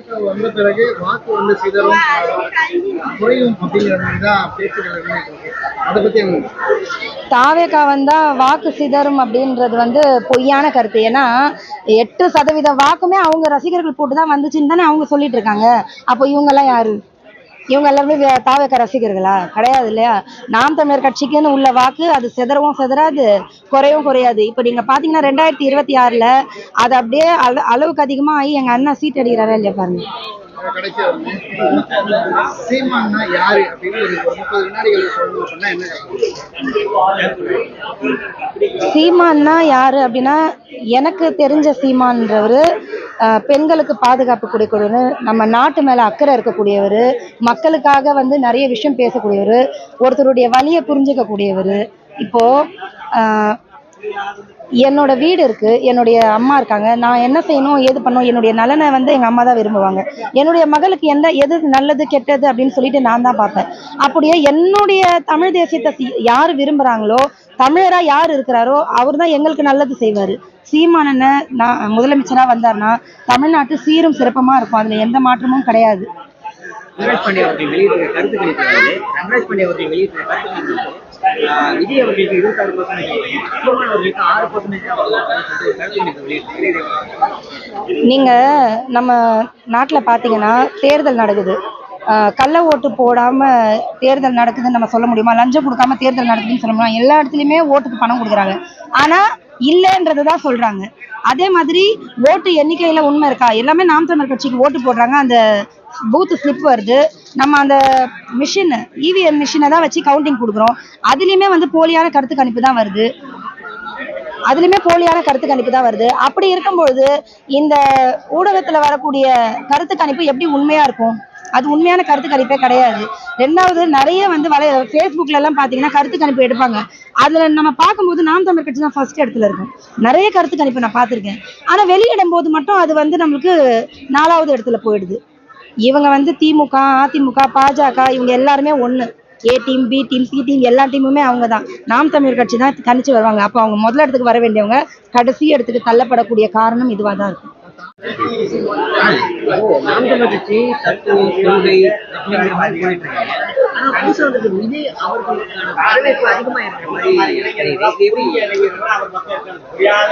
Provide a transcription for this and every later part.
தாவேக்கா வந்த பிறகு வாக்கு வந்து சிதறும் குறையும் அப்படிங்கிற தான் பேச்சுகள் அதை பத்தி தாவேக்கா வந்தா வாக்கு சிதறும் அப்படின்றது வந்து பொய்யான கருத்து. ஏன்னா எட்டு சதவீத வாக்குமே அவங்க ரசிகர்கள் போட்டு தான் வந்துச்சுன்னு தானே அவங்க சொல்லிட்டு இருக்காங்க. அப்போ இவங்கெல்லாம் யாரு? இவங்க எல்லாருமே தாவேக்கா ரசிகர்களா? கிடையாது இல்லையா? நாம் தமிழர் கட்சிக்குன்னு உள்ள வாக்கு அது சிதறவும் சிதறாது குறையவும் குறையாது. இப்போ நீங்க பாத்தீங்கன்னா ரெண்டாயிரத்தி இருபத்தி ஆறுல அது அப்படியே அள அளவுக்கு அதிகமா ஆகி எங்க அண்ணன் சீட் அடிக்கிறாரா இல்லையா பாருங்க. சீமான்னா யாரு அப்படின்னா எனக்கு தெரிஞ்ச சீமான்றவர் பெண்களுக்கு பாதுகாப்பு கொடுக்கணும்னு நம்ம நாட்டு மேல அக்கறை இருக்கக்கூடியவர் மக்களுக்காக வந்து நிறைய விஷயம் பேசக்கூடியவர் ஒருத்தருடைய வலியை புரிஞ்சுக்க இப்போது இப்போ ஆஹ், என்னோட வீடு இருக்கு என்னுடைய அம்மா இருக்காங்க. நான் என்ன செய்யணும் ஏது பண்ணணும் என்னுடைய நலனை வந்து எங்க அம்மா தான் விரும்புவாங்க. என்னுடைய மகளுக்கு எந்த எது நல்லது கெட்டது அப்படின்னு சொல்லிட்டு நான் தான் பார்ப்பேன். அப்படியே என்னுடைய தமிழ் தேசியத்தை யார் விரும்புறாங்களோ தமிழரா யார் இருக்கிறாரோ அவர் தான் எங்களுக்கு நல்லது செய்வாரு. சீமானன நான் முதலமைச்சரா வந்தார்னா தமிழ்நாட்டு சீரும் சிறப்பமா இருக்கும். அதுல எந்த மாற்றமும் கிடையாது. ரங்கராஜ் பாண்டே அவர்கள் வெளியிட்ட கருத்து கணிப்பு அதாவது ரங்கராஜ் பாண்டே அவர்கள் வெளியிட்ட கருத்து கணிப்பு ஆஹ் விஜய் அவர்களுக்கு இருபத்தாறு பர்சன்டேஜ் சீமான் அவர்களுக்கு ஆறு பர்சன்டேஜ் கருத்து கணிப்பு வெளியிட்டு நீங்க நம்ம நாட்டுல பாத்தீங்கன்னா தேர்தல் நடக்குது. கள்ள ஓட்டு போடாம தேர்தல் நடக்குதுன்னு நம்ம சொல்ல முடியுமா? லஞ்சம் கொடுக்காம தேர்தல் நடக்குதுன்னு சொல்ல முடியுமா? எல்லா இடத்துலயுமே ஓட்டுக்கு பணம் கொடுக்குறாங்க. ஆனா இல்லைன்றதை தான் சொல்றாங்க. அதே மாதிரி ஓட்டு எண்ணிக்கையில உண்மை இருக்கா? எல்லாமே நாம் தமிழர் கட்சிக்கு ஓட்டு போடுறாங்க. அந்த பூத்து ஸ்லிப் வருது. நம்ம அந்த மிஷின் இவிஎம் மிஷினை தான் வச்சு கவுண்டிங் கொடுக்குறோம். அதுலயுமே வந்து போலியான கருத்து கணிப்பு தான் வருது. அதுலயுமே போலியான கருத்து கணிப்பு தான் வருது. அப்படி இருக்கும்பொழுது இந்த ஊடகத்துல வரக்கூடிய கருத்து கணிப்பு எப்படி உண்மையா இருக்கும்? அது உண்மையான கருத்து கணிப்பே கிடையாது. ரெண்டாவது நிறைய வந்து வலை ஃபேஸ்புக்ல எல்லாம் பாத்தீங்கன்னா கருத்து கணிப்பு எடுப்பாங்க. அதுல நம்ம பார்க்கும்போது நாம் தமிழ் கட்சி தான் ஃபர்ஸ்ட் இடத்துல இருக்கும். நிறைய கருத்து கணிப்பு நான் பார்த்துருக்கேன். ஆனா வெளியிடும் போது மட்டும் அது வந்து நம்மளுக்கு நாலாவது இடத்துல போயிடுது. இவங்க வந்து திமுக அதிமுக பாஜக இவங்க எல்லாருமே ஒண்ணு. A team B team C team எல்லா டீமுமே அவங்க தான். நாம் தமிழர் கட்சி தான் கணிச்சு வருவாங்க. அப்போ அவங்க முதல் இடத்துக்கு வர வேண்டியவங்க கடைசி இடத்துக்கு தள்ளப்படக்கூடிய காரணம் இதுவாக தான் இருக்கும். கொள்கை அப்படிங்கிற மாதிரி போயிட்டு இருக்காங்க ஆனா புதுசா அவர்களுக்கான வரவேற்பு அதிகமா இருக்கிற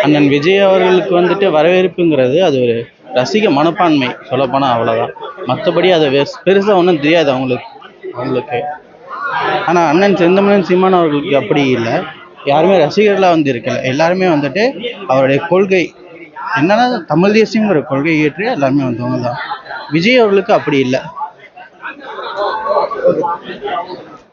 அண்ணன் விஜய் அவர்களுக்கு வந்துட்டு வரவேற்புங்கிறது அது ஒரு ரசிக மனப்பான்மை சொல்லப்போனால் அவ்வளோதான் மற்றபடி அது வெஸ் பெருசாக ஒன்றும் தெரியாது அவங்களுக்கு அவங்களுக்கு. ஆனால் அண்ணன் செந்தமனன் சீமான் அவர்களுக்கு அப்படி இல்லை. யாருமே ரசிகர்களாக வந்து இருக்கல எல்லாருமே வந்துட்டு அவருடைய கொள்கை என்னன்னா தமிழ் தேசியங்கிற கொள்கை ஏற்று எல்லாருமே வந்தவங்க தான் விஜய் அவர்களுக்கு அப்படி இல்லை.